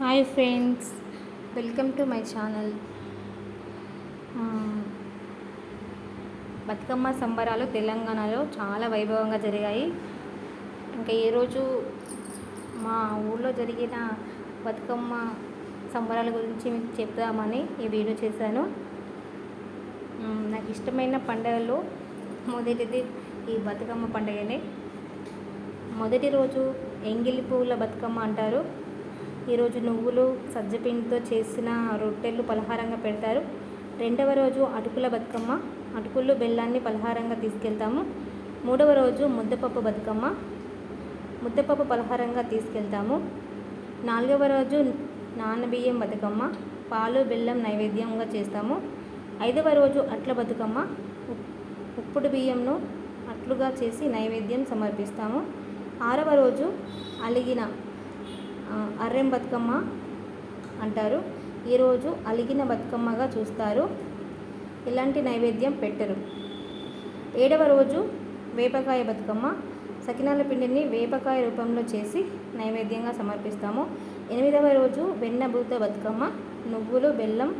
Hi friends welcome to my channel. Bathukamma సంబరాలు తెలంగాణలో చాలా వైభవంగా జరిగాయి. ఇంకా ఈరోజు మా ఊళ్ళో జరిగిన బతుకమ్మ సంబరాల గురించి మీకు చెప్దామని ఈ వీడియో చేశాను. నాకు ఇష్టమైన పండుగలో మొదటిది ఈ బతుకమ్మ పండుగనే. మొదటి రోజు ఎంగిలి పువ్వుల బతుకమ్మ అంటారు. ఈరోజు నువ్వులు సజ్జపిండితో చేసిన రొట్టెలు పలహారంగా పెడతారు. రెండవ రోజు అటుకుల బతుకమ్మ. అటుకులు బెల్లాన్ని పలహారంగా తీసుకెళ్తాము. మూడవ రోజు ముద్దపప్పు బతుకమ్మ. ముద్దపప్పు పలహారంగా తీసుకెళ్తాము. నాలుగవ రోజు నానబియ్యం బతుకమ్మ. పాలు బెల్లం నైవేద్యంగా చేస్తాము. ఐదవ రోజు అట్ల బతుకమ్మ. ఉప్పుడు బియ్యంను అట్లుగా చేసి నైవేద్యం సమర్పిస్తాము. ఆరవ రోజు అలిగిన అర్రెం బతుకమ్మ అంటారు. ఈరోజు అలిగిన బతుకమ్మగా చూస్తారు. ఇలాంటి నైవేద్యం పెట్టరు. ఏడవ రోజు వేపకాయ బతుకమ్మ. సకినాల పిండిని వేపకాయ రూపంలో చేసి నైవేద్యంగా సమర్పిస్తాము. ఎనిమిదవ రోజు వెన్నబూత బతుకమ్మ. నువ్వులు బెల్లం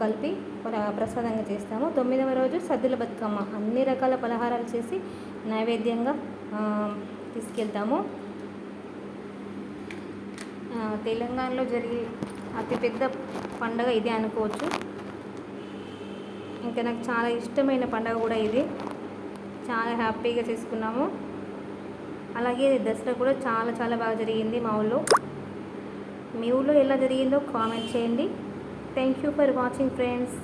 కలిపి ప్ర- ప్రసాదంగా చేస్తాము. తొమ్మిదవ రోజు సద్దుల బతుకమ్మ. అన్ని రకాల పలహారాలు చేసి నైవేద్యంగా తీసుకెళ్తాము. తెలంగాణలో జరిగే అతిపెద్ద పండగ ఇదే అనుకోవచ్చు. ఇంకా నాకు చాలా ఇష్టమైన పండగ కూడా ఇది. చాలా హ్యాపీగా చేసుకున్నాము. అలాగే దసరా కూడా చాలా చాలా బాగా జరిగింది మా ఊళ్ళో. మీ ఊళ్ళో ఎలా జరిగిందో కామెంట్ చేయండి. Thank you for watching friends